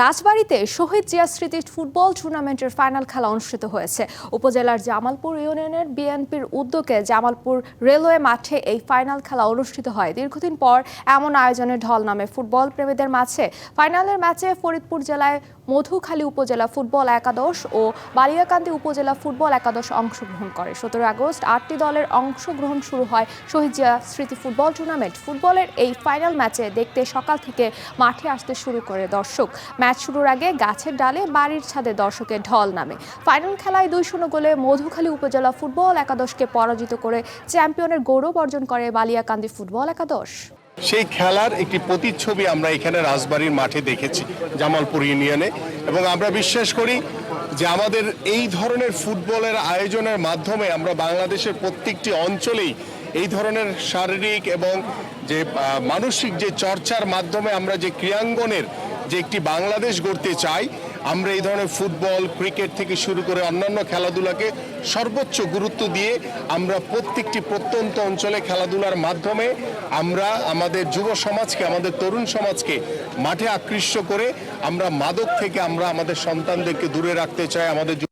রাজবাড়ীতে শহীদ জিয়া স্মৃতি ফুটবল টুর্নামেন্টের ফাইনাল খেলা অনুষ্ঠিত হয়েছে। উপজেলার জামালপুর ইউনিয়নের বিএনপির উদ্যোগে জামালপুর রেলওয়ে মাঠে এই ফাইনাল খেলা অনুষ্ঠিত হয়। দীর্ঘদিন পর এমন আয়োজনে ঢল নামে ফুটবল প্রেমীদের মাঝে। ফাইনালের ম্যাচে ফরিদপুর জেলায় মধুখালী উপজেলা ফুটবল একাদশ ও বালিয়াকান্দি উপজেলা ফুটবল একাদশ অংশগ্রহণ করে। সতেরো আগস্ট আটটি দলের অংশগ্রহণ শুরু হয় শহীদ জিয়া স্মৃতি ফুটবল টুর্নামেন্ট। ফুটবলের এই ফাইনাল ম্যাচে দেখতে সকাল থেকে মাঠে আসতে শুরু করে দর্শক। ম্যাচ শুরুর আগে গাছের ডালে বাড়ির ছাদে দর্শকের ঢল নামে। ফাইনাল খেলায় দুই শূন্য গোলে মধুখালী উপজেলা ফুটবল একাদশকে পরাজিত করে চ্যাম্পিয়নের গৌরব অর্জন করে বালিয়াকান্দি ফুটবল একাদশ। সেই খেলার একটি প্রতিচ্ছবি আমরা এখানে রাজবাড়ির মাঠে দেখেছি, জামালপুর ইউনিয়নে। এবং আমরা বিশ্বাস করি যে আমাদের এই ধরনের ফুটবলের আয়োজনের মাধ্যমে আমরা বাংলাদেশের প্রত্যেকটি অঞ্চলেই এই ধরনের শারীরিক এবং যে মানসিক যে চর্চার মাধ্যমে আমরা যে ক্রীড়াঙ্গনের যে একটি বাংলাদেশ গড়তে চাই, আমরা এই ধরনের ফুটবল, ক্রিকেট থেকে শুরু করে অন্যান্য খেলাধুলাকে সর্বোচ্চ গুরুত্ব দিয়ে আমরা প্রত্যেকটি প্রত্যন্ত অঞ্চলে খেলাধুলার মাধ্যমে আমরা আমাদের যুব সমাজকে, আমাদের তরুণ সমাজকে মাঠে আকৃষ্ট করে আমরা মাদক থেকে আমরা আমাদের সন্তানদেরকে দূরে রাখতে চাই, আমাদের